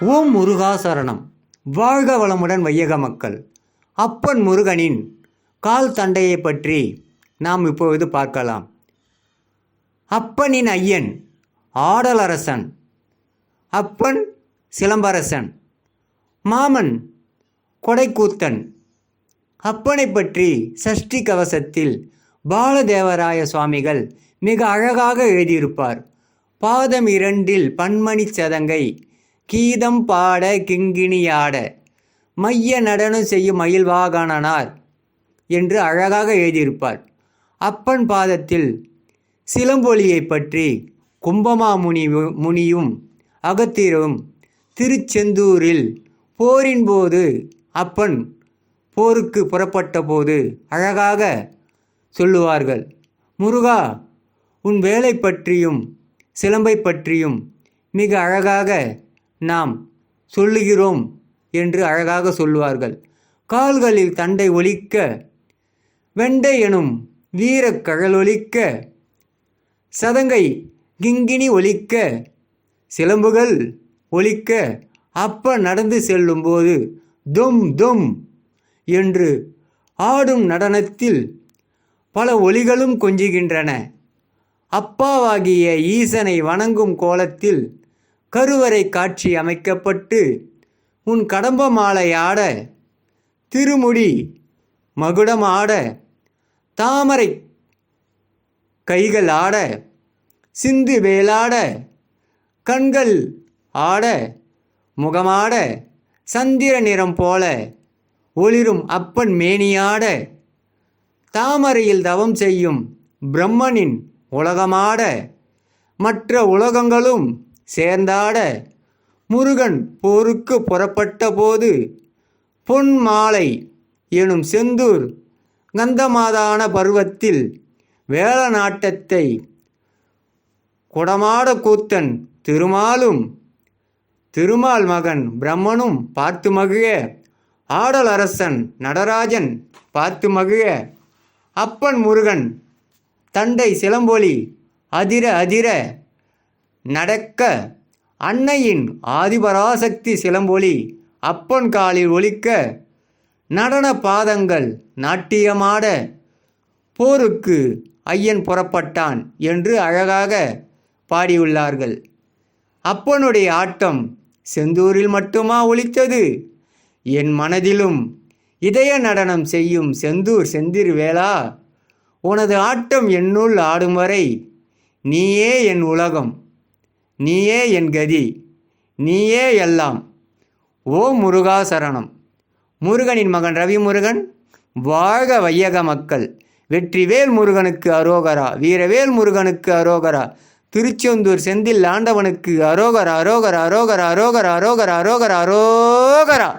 ஓம் முருகா சரணம். வாழ்க வளமுடன் வையக மக்கள். அப்பன் முருகனின் கால் தண்டையை பற்றி நாம் இப்பொழுது பார்க்கலாம். அப்பனின் ஐயன் ஆடலரசன். அப்பன் சிலம்பரசன். மாமன் கொடைக்கூத்தன். அப்பனை பற்றி சஷ்டி கவசத்தில் பாலதேவராய சுவாமிகள் மிக அழகாக எழுதியிருப்பார். பாதம் இரண்டில் பன்மணி சதங்கை கீதம் பாட கிங்கிணியாட மைய நடனம் செய்யும் மயில்வாகணனார் என்று அழகாக எழுதியிருப்பார். அப்பன் பாதத்தில் சிலம்பொலியை பற்றி கும்பமா முனி முனியும் அகத்திரும் திருச்செந்தூரில் போரின் போது அப்பன் போருக்கு புறப்பட்ட போது அழகாக சொல்லுவார்கள் முருகா உன் வேலை பற்றியும் சிலம்பை பற்றியும் மிக அழகாக நாம் சொல்லுகிறோம் என்று அழகாக சொல்லுவார்கள். கால்களில் தண்டை ஒலிக்க வெண்டை எனும் வீரக் கழலொலிக்க சதங்கை கிங்கினி ஒலிக்க சிலம்புகள் ஒலிக்க அப்ப நடந்து செல்லும்போது தும் தும் என்று ஆடும் நடனத்தில் பல ஒலிகளும் கொஞ்சுகின்றன. அப்பாவாகிய ஈசனை வணங்கும் கோலத்தில் கருவறை காட்சி அமைக்கப்பட்டு உன் கடம்ப மாலை ஆட திருமுடி மகுடம் ஆட தாமரை கைகள் ஆட சிந்து வேலாட கண்கள் ஆட முகமாட சந்திர நிறம் போல ஒளிரும் அப்பன் மேனியாட தாமரையில் தவம் செய்யும் பிரம்மனின் உலகமாட மற்ற உலகங்களும் சேர்ந்தாட. முருகன் போருக்கு புறப்பட்ட போது பொன் மாலை எனும் செந்தூர் கந்தமாதான பருவத்தில் வேலநாட்டத்தை குடமாட கூத்தன் திருமாலும் திருமால் மகன் பிரம்மனும் பார்த்து மகிழ. ஆடலரசன் நடராஜன் பார்த்து மகிழ. அப்பன் முருகன் தண்டை சிலம்பொலி அதிர அதிர நடக்க அன்னையின் ஆதிபராசக்தி சிலம்பொலி அப்பன் காலில் ஒலிக்க நடன பாதங்கள் நாட்டியமாட போருக்கு ஐயன் புறப்பட்டான் என்று அழகாக பாடியுள்ளார்கள். அப்பனுடைய ஆட்டம் செந்தூரில் மட்டுமா ஒலித்தது? என் மனதிலும் இதய நடனம் செய்யும் செந்தூர் செந்திர் வேளா உனது ஆட்டம் என்னுள் ஆடும் வரை நீயே என் உலகம் நீயே என் கதி நீயே எல்லாம். ஓ முருகா சரணம் முருகனின் மகன் ரவி முருகன் வாழ்க வையக மக்கள். வெற்றிவேல் முருகனுக்கு அரோகரா வீரவேல் முருகனுக்கு அரோகரா திருச்செந்தூர் செந்தில் ஆண்டவனுக்கு அரோகரா அரோகரா அரோகரா அரோகரா அரோகரா அரோகரா அரோகரா.